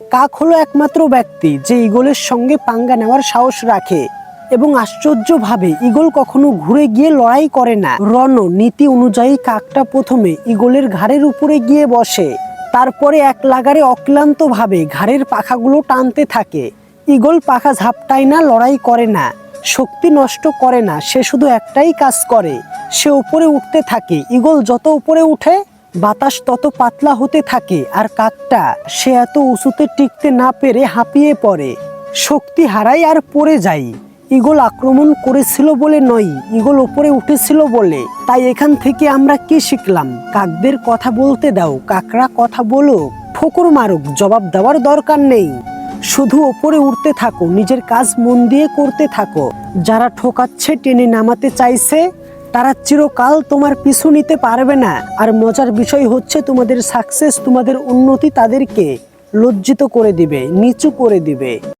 কাক হলো একমাত্র ব্যক্তি যে ইগলের সঙ্গে পাঙ্গা নেওয়ার সাহস রাখে এবং আশ্চর্যভাবে ইগল কখনো ঘুরে গিয়ে লড়াই করে না। রণ নীতি অনুযায়ী কাকটা প্রথমে ইগলের ঘাড়ের উপরে গিয়ে বসে। তারপরে এক লাগারে অক্লান্তভাবে ঘাড়ের পাখাগুলো টানতে থাকে। ইগল পাখা ঝাপটায় না, লড়াই করে না। শক্তি নষ্ট করে না, সে শুধু একটাই কাজ করে। সে উপরে উঠতে থাকে। ইগল যত উপরে উঠে বাতাস তত পাতলা হতে থাকে আর কাকটা সে এত উঁচুতে টিকতে না পেরে হাঁপিয়ে পড়ে। শক্তি হারাই আর পড়ে যায় ইগল আক্রমণ করেছিল বলে নয়, ইগল ওপরে উঠেছিল বলে। তাই এখান থেকে আমরা কি শিখলাম? কাকদের কথা বলতে দাও, কাকরা কথা বলো। ঠোকর মারুক, জবাব দেওয়ার দরকার নেই। শুধু ওপরে উঠতে থাকো, নিজের কাজ মন দিয়ে করতে থাকো। যারা ঠোকাচ্ছে, টেনে নামাতে চাইছে তারা চিরকাল তোমার পিছু নিতে পারবে না। আর মজার বিষয় হচ্ছে তোমাদের সাকসেস তোমাদের উন্নতি তাদেরকে লজ্জিত করে দিবে, নিচু করে দিবে।